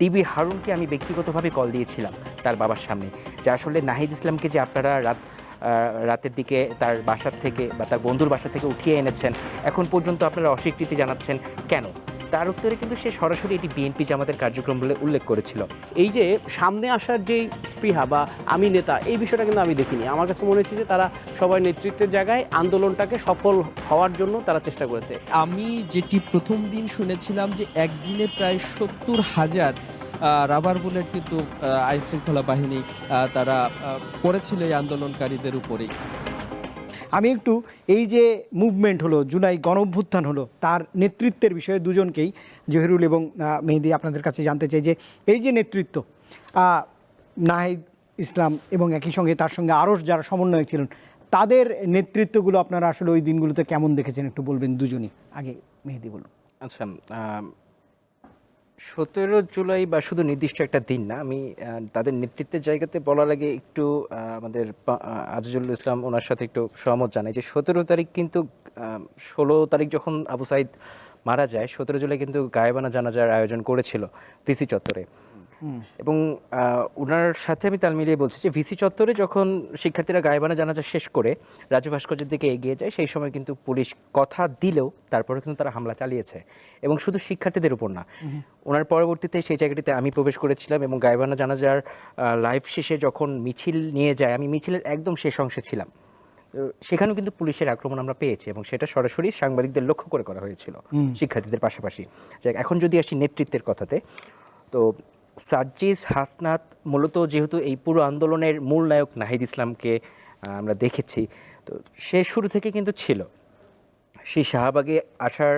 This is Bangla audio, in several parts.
ডিবি হারুনকে আমি ব্যক্তিগতভাবে কল দিয়েছিলাম তার বাবার সামনে। যে আসলে নাহিদ ইসলামকে যে আপনারা রাত রাতের দিকে তার বাসার থেকে বা তার বন্ধুর বাসা থেকে উঠিয়ে এনেছেন, এখন পর্যন্ত আপনারা অস্বীকৃতি জানাচ্ছেন কেন? তার উত্তরে কিন্তু সে সরাসরি এটি বিএনপি জামাতের কার্যক্রম বলে উল্লেখ করেছিল। এই যে সামনে আসার যেই স্পৃহা বা আমি নেতা, এই বিষয়টা কিন্তু আমি দেখিনি। আমার কাছে মনে হচ্ছে যে তারা সবাই নেতৃত্বের জায়গায় আন্দোলনটাকে সফল হওয়ার জন্য তারা চেষ্টা করেছে। আমি যেটি প্রথম দিন শুনেছিলাম যে একদিনে প্রায় সত্তর হাজার রাবার বুলেট কিন্তু আইন শৃঙ্খলা বাহিনী তারা করেছিল এই আন্দোলনকারীদের উপরেই। আমি একটু এই যে মুভমেন্ট হলো, জুলাই গণঅভ্যুত্থান হলো, তার নেতৃত্বের বিষয়ে দুজনকেই, জহিরুল এবং মেহেদি আপনাদের কাছে জানতে চাই যে এই যে নেতৃত্ব নাহিদ ইসলাম এবং একই সঙ্গে তার সঙ্গে আরও যারা সমন্বয়ক ছিলেন, তাদের নেতৃত্বগুলো আপনারা আসলে ওই দিনগুলোতে কেমন দেখেছেন? একটু বলবেন দুজনই। আগে মেহেদি বলুন। আচ্ছা সতেরো জুলাই বা শুধু নির্দিষ্ট একটা দিন না, আমি তাদের নেতৃত্বের জায়গাতে বলার আগে একটু আমাদের আজিজুল ইসলাম ওনার সাথে একটু সহমত জানাই যে সতেরো তারিখ কিন্তু ষোলো তারিখ যখন আবু সাইদ মারা যায়, সতেরো জুলাই কিন্তু গায়েবানা জানাজার আয়োজন করেছিল পিসি চত্বরে। এবং ওনার সাথে আমি তাল মিলিয়ে বলছি যে ভিসি চত্বরে যখন শিক্ষার্থীরা গায়েবানা জানাজা শেষ করে রাজু ভাস্কর্যের দিকে এগিয়ে যায় সেই সময় কিন্তু পুলিশ কথা দিলেও তারপরে কিন্তু তারা হামলা চালিয়েছে এবং শুধু শিক্ষার্থীদের উপর না। ওনার পরবর্তীতে সেই জায়গাটিতে আমি প্রবেশ করেছিলাম এবং গায়েবানা জানাজার লাইভ শেষে যখন মিছিল নিয়ে যায় আমি মিছিলের একদম শেষ অংশে ছিলাম। তো সেখানেও কিন্তু পুলিশের আক্রমণ আমরা পেয়েছি এবং সেটা সরাসরি সাংবাদিকদের লক্ষ্য করে করা হয়েছিল শিক্ষার্থীদের পাশাপাশি। এখন যদি আসি নেতৃত্বের কথাতে তো সার্জিস হাসনাত মূলত যেহেতু এই পুরো আন্দোলনের মূল নায়ক নাহিদ ইসলামকে আমরা দেখেছি, তো সে শুরু থেকে কিন্তু ছিল। সেই শাহবাগে আসার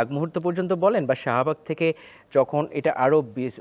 আগ মুহূর্ত পর্যন্ত বলেন বা শাহবাগ থেকে যখন এটা আরও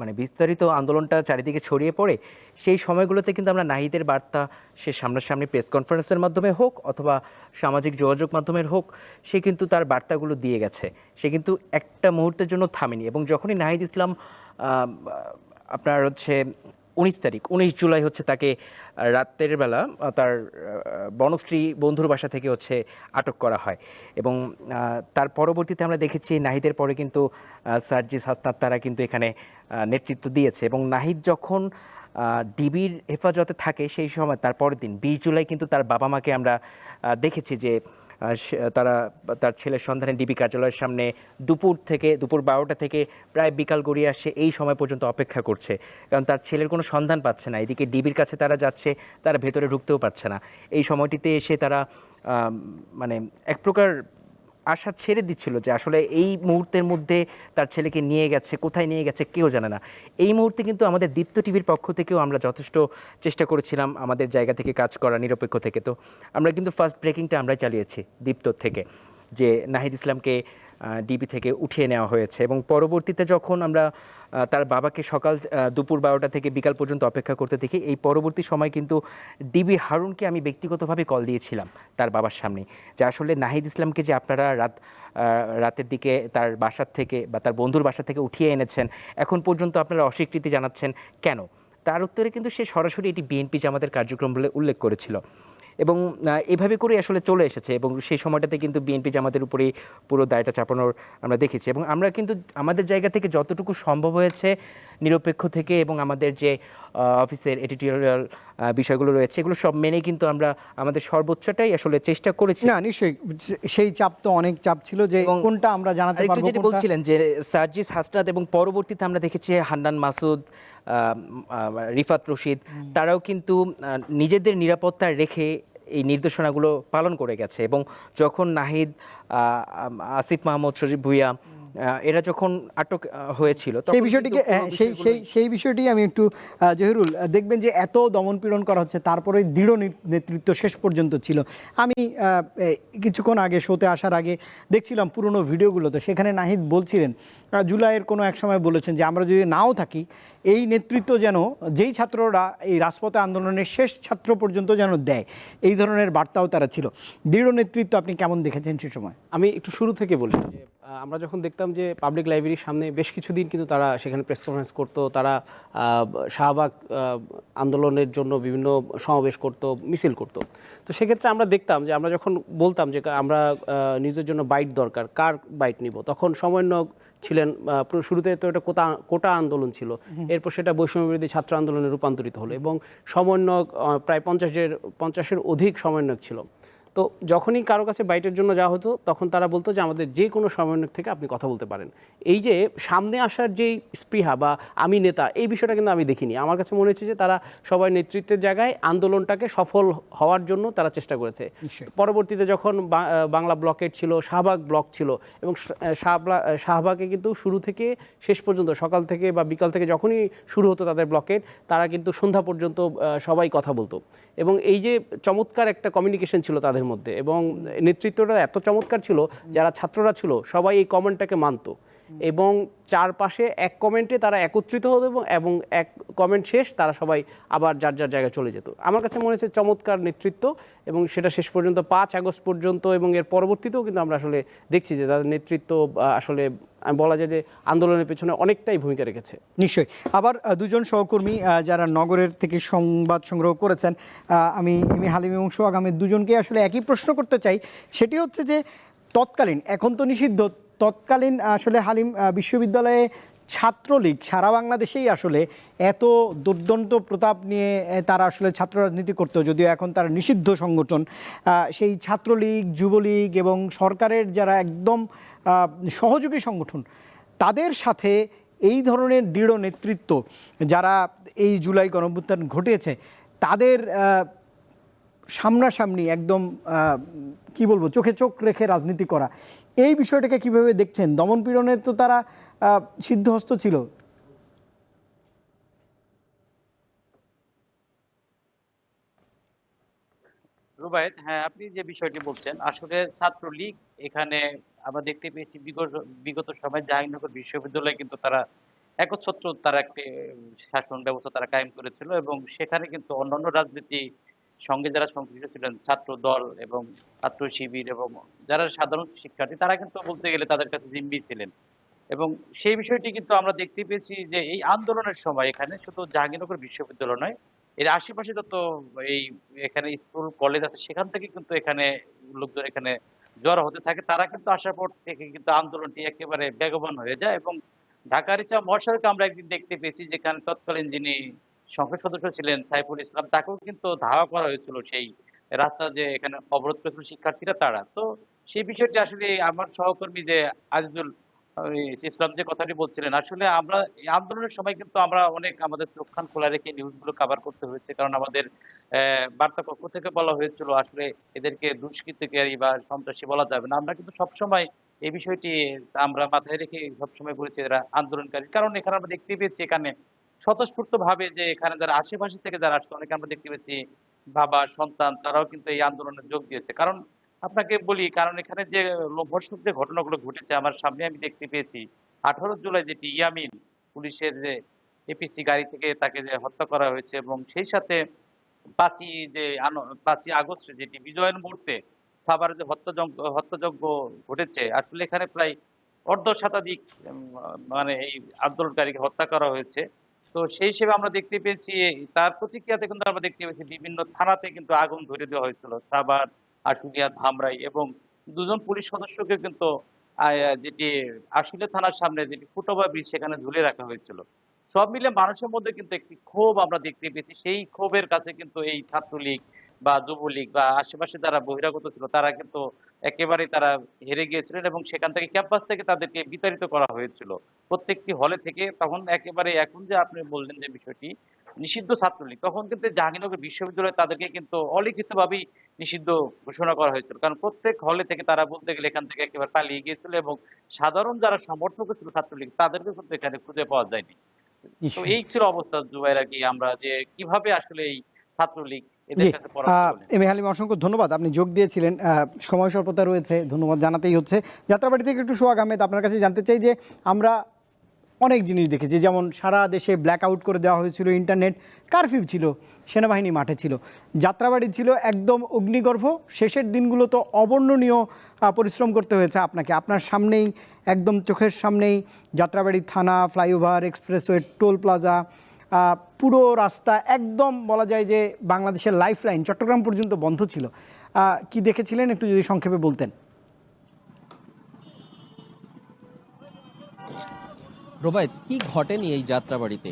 মানে বিস্তারিত আন্দোলনটা চারিদিকে ছড়িয়ে পড়ে, সেই সময়গুলোতে কিন্তু আমরা নাহিদের বার্তা সে সামনাসামনি প্রেস কনফারেন্সের মাধ্যমে হোক অথবা সামাজিক যোগাযোগ মাধ্যমের হোক, সে কিন্তু তার বার্তাগুলো দিয়ে গেছে। সে কিন্তু একটা মুহূর্তের জন্য থামেনি এবং যখনই নাহিদ ইসলাম আপনার হচ্ছে উনিশ তারিখ, উনিশ জুলাই হচ্ছে তাকে রাতের বেলা তার বনশ্রী বন্ধুর বাসা থেকে হচ্ছে আটক করা হয়। এবং তার পরবর্তীতে আমরা দেখেছি নাহিদের পরে কিন্তু সার্জিস হাসনাত তারা কিন্তু এখানে নেতৃত্ব দিয়েছে। এবং নাহিদ যখন ডিবির হেফাজতে থাকে সেই সময়, তার পরের দিন, বিশ জুলাই কিন্তু তার বাবা মাকে আমরা দেখেছি যে তারা, তার ছেলের সন্ধানে ডিবি কার্যালয়ের সামনে দুপুর থেকে, দুপুর বারোটা থেকে প্রায় বিকাল গড়িয়ে আসে, এই সময় পর্যন্ত অপেক্ষা করছে। কারণ তার ছেলের কোনো সন্ধান পাচ্ছে না। এদিকে ডিবির কাছে তারা যাচ্ছে, তারা ভেতরে ঢুকতেও পারছে না। এই সময়টিতে এসে তারা মানে এক প্রকার আশা ছেড়ে দিচ্ছিল যে আসলে এই মুহূর্তের মধ্যে তার ছেলেকে নিয়ে গেছে, কোথায় নিয়ে গেছে কেউ জানে না। এই মুহূর্তে কিন্তু আমাদের দীপ্ত টিভির পক্ষ থেকেও আমরা যথেষ্ট চেষ্টা করেছিলাম আমাদের জায়গা থেকে কাজ করা, নিরপেক্ষ থেকে। তো আমরা কিন্তু ফার্স্ট ব্রেকিংটা আমরা চালিয়েছি দীপ্ত থেকে, যে নাহিদ ইসলামকে ডিবি থেকে উঠিয়ে নেওয়া হয়েছে এবং পরবর্তীতে যখন আমরা তার বাবাকে সকাল দুপুর বারোটা থেকে বিকাল পর্যন্ত অপেক্ষা করতে দেখি, এই পরবর্তী সময় কিন্তু ডিবি হারুনকে আমি ব্যক্তিগতভাবে কল দিয়েছিলাম তার বাবার সামনে। যে আসলে নাহিদ ইসলামকে যে আপনারা রাত রাতের দিকে তার বাসার থেকে বা তার বন্ধুর বাসা থেকে উঠিয়ে এনেছেন, এখন পর্যন্ত আপনারা অস্বীকৃতি জানাচ্ছেন কেন? তার উত্তরে কিন্তু সে সরাসরি এটি বিএনপি জামাতের কার্যক্রম বলে উল্লেখ করেছিল। এবং এভাবে করে আসলে চলে এসেছে এবং সেই সময়টাতে কিন্তু বিএনপি জামাতের উপরেই পুরো দায়টা চাপানোর আমরা দেখেছি এবং আমরা কিন্তু আমাদের জায়গা থেকে যতটুকু সম্ভব হয়েছে নিরপেক্ষ থেকে এবং আমাদের যে অফিসের এডিটোরিয়াল বিষয়গুলো রয়েছে। এগুলো সব মেনে কিন্তু আমরা আমাদের সর্বোচ্চটাই আসলে চেষ্টা করেছি। না নিশ্চয়ই। সেই চাপ তো অনেক চাপ ছিল যে কোনটা আমরা জানাতে পারব যেটা বলছিলেন যে সার্জিস হাসনাত এবং পরবর্তীতে আমরা দেখেছি হান্নান মাসুদ রিফাত রশিদ তারাও কিন্তু নিজেদের নিরাপত্তা রেখে এই নির্দেশনাগুলো পালন করে গেছে। এবং যখন নাহিদ আসিফ মাহমুদ শরীফ ভুইয়া এরা যখন আটক হয়েছিল সেই বিষয়টিকে হ্যাঁ, সেই সেই সেই বিষয়টি আমি একটু জহিরুল দেখবেন যে এত দমন পীড়ন করা হচ্ছে তারপরে দৃঢ় নেতৃত্ব শেষ পর্যন্ত ছিল। আমি কিছুক্ষণ আগে শোতে আসার আগে দেখছিলাম পুরনো ভিডিওগুলোতে সেখানে নাহিদ বলছিলেন জুলাইয়ের কোনো এক সময় বলেছেন যে আমরা যদি নাও থাকি এই নেতৃত্ব যেন যেই ছাত্ররা এই রাজপথে আন্দোলনের শেষ ছাত্র পর্যন্ত যেন দেয়। এই ধরনের বার্তাও তারা ছিল। দৃঢ় নেতৃত্ব আপনি কেমন দেখেছেন সে সময়? আমি একটু শুরু থেকে বলি আমরা যখন দেখতাম যে পাবলিক লাইব্রেরির সামনে বেশ কিছুদিন কিন্তু তারা সেখানে প্রেস কনফারেন্স করতো তারা শাহবাগ আন্দোলনের জন্য বিভিন্ন সমাবেশ করত মিছিল করত। তো সেক্ষেত্রে আমরা দেখতাম যে আমরা যখন বলতাম যে আমরা নিজের জন্য বাইট দরকার কার বাইট নিব তখন সমন্বয়ক ছিলেন শুরুতে তো এটা কোটা কোটা আন্দোলন ছিল। এরপর সেটা বৈষম্য বিরোধী ছাত্র আন্দোলনে রূপান্তরিত হলো এবং সমন্বয়ক প্রায় পঞ্চাশের পঞ্চাশের অধিক সমন্বয়ক ছিল। তো যখনই কারও কাছে বাইটের জন্য যাওয়া হতো তখন তারা বলতো যে আমাদের যে কোনো সমন্বয়ক থেকে আপনি কথা বলতে পারেন। এই যে সামনে আসার যেই স্পৃহা বা আমি নেতা এই বিষয়টা কিন্তু আমি দেখিনি। আমার কাছে মনে হচ্ছে যে তারা সবাই নেতৃত্বের জায়গায় আন্দোলনটাকে সফল হওয়ার জন্য তারা চেষ্টা করেছে। পরবর্তীতে যখন বা- বাংলা ব্লকেট ছিল শাহবাগ ব্লক ছিল এবং শাহবাগে কিন্তু শুরু থেকে শেষ পর্যন্ত সকাল থেকে বা বিকাল থেকে যখনই শুরু হতো তাদের ব্লকেট তারা কিন্তু সন্ধ্যা পর্যন্ত সবাই কথা বলতো। এবং এই যে চমৎকার একটা কমিউনিকেশন ছিল তাদের মধ্যে। এবং নেতৃত্বটা এত চমৎকার ছিল যারা ছাত্ররা ছিল সবাই এই কমেন্টটাকে মানতো। এবং চারপাশে এক কমেন্টে তারা একত্রিত হতো এবং- এক কমেন্ট শেষ তারা সবাই আবার যার যার জায়গায় চলে যেত। আমার কাছে মনে হচ্ছে চমৎকার নেতৃত্ব এবং সেটা শেষ পর্যন্ত পাঁচ আগস্ট পর্যন্ত এবং এর পরবর্তীতেও কিন্তু আমরা আসলে দেখছি যে তাদের নেতৃত্ব আসলে বলা যায় যে আন্দোলনের পেছনে অনেকটাই ভূমিকা রেখেছে। নিশ্চয়ই। আবার দুজন সহকর্মী যারা নগরের থেকে সংবাদ সংগ্রহ করেছেন আমি আমি হালিম এবং সোহাগ আহমেদ দুজনকে আসলে একই প্রশ্ন করতে চাই। সেটি হচ্ছে যে, তৎকালীন, এখন তো নিষিদ্ধ তৎকালীন আসলে হালিম বিশ্ববিদ্যালয়ে ছাত্রলীগ সারা বাংলাদেশেই আসলে এত দুর্দন্ত প্রতাপ নিয়ে তারা আসলে ছাত্র রাজনীতি করতো, যদিও এখন তারা নিষিদ্ধ সংগঠন। সেই ছাত্রলীগ, যুবলীগ এবং সরকারের যারা একদম সহযোগী সংগঠন, তাদের সাথে এই ধরনের দৃঢ় নেতৃত্ব যারা এই জুলাই গণঅভ্যুত্থান ঘটেছে তাদের সামনাসামনি একদম কি বলব, চোখে চোখ রেখে রাজনীতি করা এই বিষয়টাকে কীভাবে দেখছেন? দমন তো তারা সিদ্ধহস্ত ছিল। রুবায়েত হ্যাঁ আপনি যে বিষয়টি বলছেন, আসলে ছাত্রলীগ এখানে আমরা দেখতে পেয়েছি বিগত বিগত সময় জাহাঙ্গীরনগর বিশ্ববিদ্যালয়ে কিন্তু তারা একচ্ছত্র তারা একটি শাসন ব্যবস্থা তারা কায়েম করেছিল এবং সেখানে কিন্তু অন্যান্য রাজনীতি সঙ্গে যারা সংশ্লিষ্ট ছিলেন, ছাত্র দল এবং ছাত্র শিবির এবং যারা সাধারণ শিক্ষার্থী, তারা কিন্তু বলতে গেলে তাদের কাছে জিম্মি ছিলেন। এবং সেই বিষয়টি কিন্তু আমরা দেখতে পেয়েছি যে এই আন্দোলনের সময় এখানে শুধু জাহাঙ্গীরনগর বিশ্ববিদ্যালয় নয়, এর আশেপাশে যত এই এখানে স্কুল, কলেজ আছে, সেখান থেকে কিন্তু এখানে লোকজন এখানে জড়ো হতে থাকে। তারা কিন্তু আসার পর থেকে কিন্তু আন্দোলনটি একেবারে বেগবান হয়ে যায় এবং ঢাকার ইচ্ছা মহাসড়কে আমরা একদিন দেখতে পেয়েছি যেখানে তৎকালীন যিনি সংসদ সদস্য ছিলেন সাইফুল ইসলাম। তাকেও কিন্তু ধাওয়া করা হয়েছিল সেই রাস্তা যে এখানে অবরোধ করেছিল শিক্ষার্থীরা, তারা। তো সেই বিষয়টি আসলে আমার সহকর্মী যে আজিজুল ইসলাম যে কথাটি বলছিলেন, আসলে আমরা আন্দোলনের সময় কিন্তু আমরা অনেক আমাদের চোখ কান খোলা রেখে নিউজগুলো কভার করতে হয়েছে। কারণ আমাদের বার্তা কক্ষ থেকে বলা হয়েছিল আসলে এদেরকে দুষ্কৃতকারী বা সন্ত্রাসী বলা যাবে না। আমরা কিন্তু সবসময় এই বিষয়টি আমরা মাথায় রেখে সবসময় বলেছি এরা আন্দোলনকারী। কারণ এখানে আমরা দেখতে পেয়েছি এখানে স্বতঃস্ফূর্ত ভাবে যে এখানে যারা আশেপাশে থেকে যারা আসছে, অনেকে আমরা দেখতে পেয়েছি, বাবা, সন্তান, তারাও কিন্তু এই আন্দোলনে যোগ দিয়েছে। কারণ আপনাকে বলি, কারণ এখানে যে লোভর্ষক যে ঘটনাগুলো ঘটেছে, আমার সামনে আমি দেখতে পেয়েছি, আঠারো জুলাই যেটি ইয়ামিন পুলিশের যে এপিসি গাড়ি থেকে তাকে যে হত্যা করা হয়েছে এবং সেই সাথে পাঁচই যে পাঁচই আগস্টে যেটি বিজয়ের মুহূর্তে সাভারে যে হত্যাযজ্ঞ হত্যাযজ্ঞ ঘটেছে, আসলে এখানে প্রায় অর্ধ শতাধিক মানে এই আন্দোলনকারীকে হত্যা করা হয়েছে। তো সেই হিসেবে আমরা দেখতে পেয়েছি, তার প্রতিক্রিয়াতে কিন্তু আমরা দেখতে পেয়েছি বিভিন্ন থানাতে কিন্তু আগুন ধরে দেওয়া হয়েছিল। সাবার আশুলিয়া, ধামরাই এবং দুজন পুলিশ সদস্যকে কিন্তু যেটি আশুলিয়া থানার সামনে যেটি ফুটওভার ব্রিজ সেখানে ঝুলে রাখা হয়েছিল। সব মিলে মানুষের মধ্যে কিন্তু একটি ক্ষোভ আমরা দেখতে পেয়েছি। সেই ক্ষোভের কাছে কিন্তু এই ছাত্রলীগ বা যুবলীগ বা আশেপাশে যারা বহিরাগত ছিল তারা কিন্তু একেবারে তারা হেরে গিয়েছিলেন এবং সেখান থেকে ক্যাম্পাস থেকে তাদেরকে বিতাড়িত করা হয়েছিল। প্রত্যেকটি হলে থেকে তখন একেবারে এখন যে আপনি বললেন যে বিষয়টি নিষিদ্ধ ছাত্রলীগ তখন কিন্তু জাহাঙ্গীরনগর বিশ্ববিদ্যালয়ে তাদেরকে কিন্তু অলিখিতভাবেই নিষিদ্ধ ঘোষণা করা হয়েছিল। কারণ প্রত্যেক হলে থেকে তারা বলতে গেলে এখান থেকে একেবারে পালিয়ে গিয়েছিল এবং সাধারণ যারা সমর্থক ছিল ছাত্রলীগ তাদেরকে কিন্তু এখানে খুঁজে পাওয়া যায়নি। তো এই ছিল অবস্থা জুবাইর আর কি আমরা যে কীভাবে আসলে এই ছাত্রলীগ এম এ হালিম অসংখ্য ধন্যবাদ। আপনি যোগ দিয়েছিলেন। সময় স্বল্পতা রয়েছে ধন্যবাদ জানাতেই হচ্ছে। যাত্রাবাড়ি থেকে একটু সোহাগ আহমেদ আপনার কাছে জানতে চাই যে আমরা অনেক জিনিস দেখেছি যেমন সারা দেশে ব্ল্যাক আউট করে দেওয়া হয়েছিল ইন্টারনেট কারফিউ ছিল সেনাবাহিনী মাঠে ছিল। যাত্রাবাড়ি ছিল একদম অগ্নিগর্ভ শেষের দিনগুলো তো অবর্ণনীয় পরিশ্রম করতে হয়েছে আপনাকে। আপনার সামনেই একদম চোখের সামনেই যাত্রাবাড়ি থানা ফ্লাইওভার এক্সপ্রেসওয়ে টোল প্লাজা পুরো রাস্তা একদম বলা যায় যে বাংলাদেশের লাইফ লাইন চট্টগ্রাম পর্যন্ত বন্ধ ছিল। কি দেখেছিলেন? একটু যদি সংক্ষেপে বলতেন। রোবায়ত কি ঘটেনি এই যাত্রাবাড়িতে?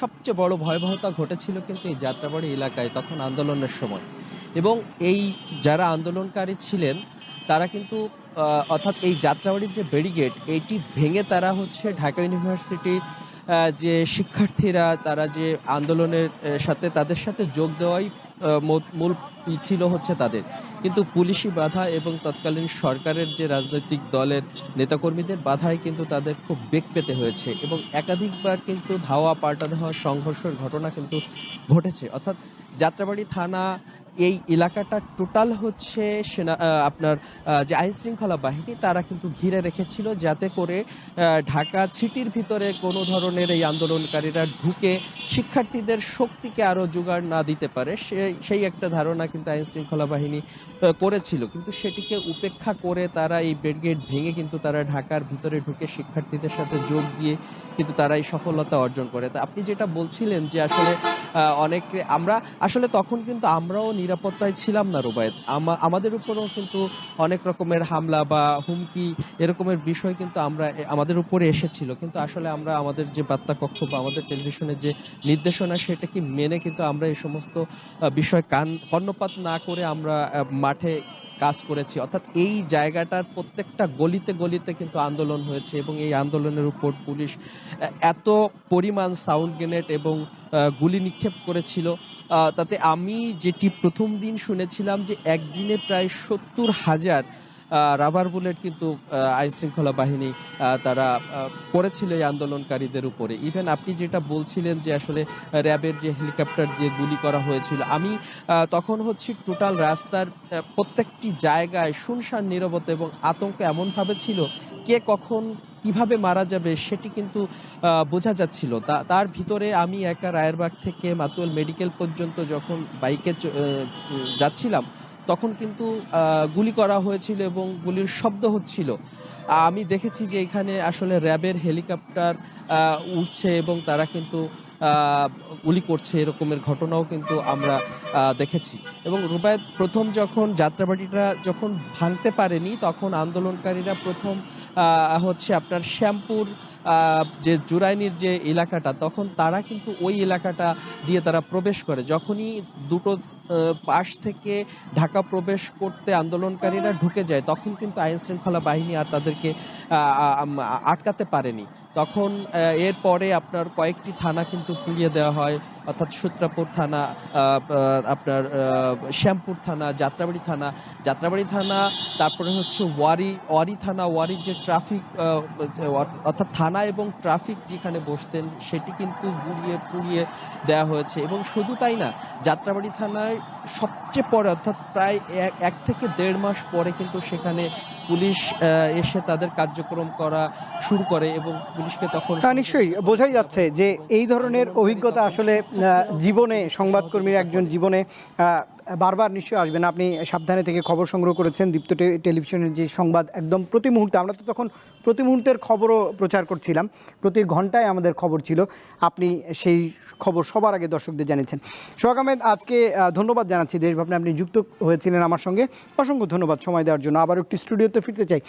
সবচেয়ে বড় ভয়াবহতা ঘটেছিল কিন্তু এই যাত্রাবাড়ি এলাকায় তখন আন্দোলনের সময়। এবং এই যারা আন্দোলনকারী ছিলেন, তারা কিন্তু অর্থাৎ এই যাত্রাবাড়ির যে ব্যারিগেড এইটি ভেঙে তারা হচ্ছে ঢাকা ইউনিভার্সিটির যে শিক্ষার্থীরা, তারা যে আন্দোলনের সাথে তাদের সাথে যোগ দেওয়াই মূল ছিল হচ্ছে তাদের। কিন্তু পুলিশি বাধা এবং তৎকালীন সরকারের যে রাজনৈতিক দলের নেতাকর্মীদের বাধায় কিন্তু তাদের খুব বেগ পেতে হয়েছে এবং একাধিকবার কিন্তু ধাওয়া পাল্টা ধাওয়া সংঘর্ষের ঘটনা কিন্তু ঘটেছে। অর্থাৎ যাত্রাবাড়ি থানা এই এলাকাটা টোটাল হচ্ছে সেনা আপনার যে আইন শৃঙ্খলা বাহিনী, তারা কিন্তু ঘিরে রেখেছিল যাতে করে ঢাকা সিটির ভিতরে কোনো ধরনের এই আন্দোলনকারীরা ঢুকে শিক্ষার্থীদের শক্তিকে আরও জোগাড় না দিতে পারে সেই একটা ধারণা কিন্তু আইন শৃঙ্খলা বাহিনী করেছিল। কিন্তু সেটিকে উপেক্ষা করে তারা এই ব্রিগেড ভেঙে কিন্তু তারা ঢাকার ভিতরে ঢুকে শিক্ষার্থীদের সাথে যোগ দিয়ে কিন্তু তারা এই সফলতা অর্জন করে। তা আপনি যেটা বলছিলেন যে আসলে অনেকে আমরা, আসলে তখন কিন্তু আমরাও নিরাপত্তায় ছিলাম না, রুবায়ত। আমাদের উপরেও কিন্তু অনেক রকমের হামলা বা হুমকি এরকমের বিষয় কিন্তু আমরা আমাদের উপরে এসেছিল। কিন্তু আসলে আমরা আমাদের যে বার্তা কক্ষ বা আমাদের টেলিভিশনের যে নির্দেশনা, সেটা কি মেনে কিন্তু আমরা এই সমস্ত বিষয় কান কর্ণপাত না করে আমরা মাঠে কাজ করেছি। অর্থাৎ এই জায়গাটার প্রত্যেকটা গলিতে গলিতে কিন্তু আন্দোলন হয়েছে এবং এই আন্দোলনের উপর পুলিশ এত পরিমাণ সাউন্ড গ্রেনেড এবং গুলি নিক্ষেপ করেছিল। তাতে আমি যেটি প্রথম দিন শুনেছিলাম যে একদিনে প্রায় সত্তর হাজার রাবার বুলেট কিন্তু আইন শৃঙ্খলা বাহিনী তারা করেছিল এই আন্দোলনকারীদের উপরে। ইভেন আপনি যেটা বলছিলেন যে আসলে র্যাবের যে হেলিকপ্টার দিয়ে গুলি করা হয়েছিল, আমি তখন হচ্ছে টোটাল রাস্তার প্রত্যেকটি জায়গায় শুনশান, নীরবতা এবং আতঙ্ক এমনভাবে ছিল, কে কখন কীভাবে মারা যাবে সেটি কিন্তু বোঝা যাচ্ছিল। তার ভিতরে আমি একা রায়েরবাগ থেকে মাতুয়াল মেডিকেল পর্যন্ত যখন বাইকে যাচ্ছিলাম তখন কিন্তু গুলি করা হয়েছিল এবং গুলির শব্দ হচ্ছিল। আমি দেখেছি যে এখানে আসলে র্যাবের হেলিকপ্টার উঠছে এবং তারা কিন্তু গুলি করছে এরকমের ঘটনাও কিন্তু আমরা দেখেছি। এবং রুবায়ত, প্রথম যখন যাত্রাবাড়িটা যখন ভাঙতে পারেনি, তখন আন্দোলনকারীরা প্রথম হচ্ছে আপনার শ্যামপুর যে জুরাইনির যে এলাকাটা, তখন তারা কিন্তু ওই এলাকাটা দিয়ে তারা প্রবেশ করে। যখনই দুটো পাশ থেকে ঢাকা প্রবেশ করতে আন্দোলনকারীরা ঢুকে যায়, তখন কিন্তু আইন শৃঙ্খলা বাহিনী আর তাদেরকে আটকাতে পারেনি। তখন এরপরে আপনার কয়েকটি থানা কিন্তু পুড়িয়ে দেওয়া হয়। অর্থাৎ সূত্রাপুর থানা আপনার শ্যামপুর থানা, যাত্রাবাড়ি থানা। যাত্রাবাড়ি থানা, তারপরে হচ্ছে ওয়ারি ওয়ারি থানা, ওয়ারির যে ট্রাফিক অর্থাৎ থানা এবং ট্রাফিক যেখানে বসতেন, সেটি কিন্তু গুড়িয়ে পুড়িয়ে দেওয়া হয়েছে। এবং শুধু তাই না, যাত্রাবাড়ি থানায় সবচেয়ে পরে, অর্থাৎ প্রায় এক- এক থেকে দেড় মাস পরে কিন্তু সেখানে পুলিশ এসে তাদের কার্যক্রম করা শুরু করে এবং পুলিশকে তখন তা নিশ্চয়ই বোঝাই যাচ্ছে যে এই ধরনের অভিজ্ঞতা আসলে জীবনে, সংবাদকর্মীর একজন জীবনে বারবার নিশ্চয়ই আসবেন। আপনি সাবধানে থেকে খবর সংগ্রহ করেছেন, দীপ্ত টেলিভিশনের যে সংবাদ একদম প্রতি মুহূর্তে। আমরা তো তখন প্রতি মুহূর্তের খবরও প্রচার করছিলাম, প্রতি ঘন্টায় আমাদের খবর ছিল। আপনি সেই খবর সবার আগে দর্শকদের জানিয়েছেন। সোহাগ আহমেদ, আজকে ধন্যবাদ জানাচ্ছি। দেশভাবনে আপনি যুক্ত হয়েছিলেন আমার সঙ্গে। অসংখ্য ধন্যবাদ সময় দেওয়ার জন্য। আবার একটি স্টুডিওতে ফিরতে চাই।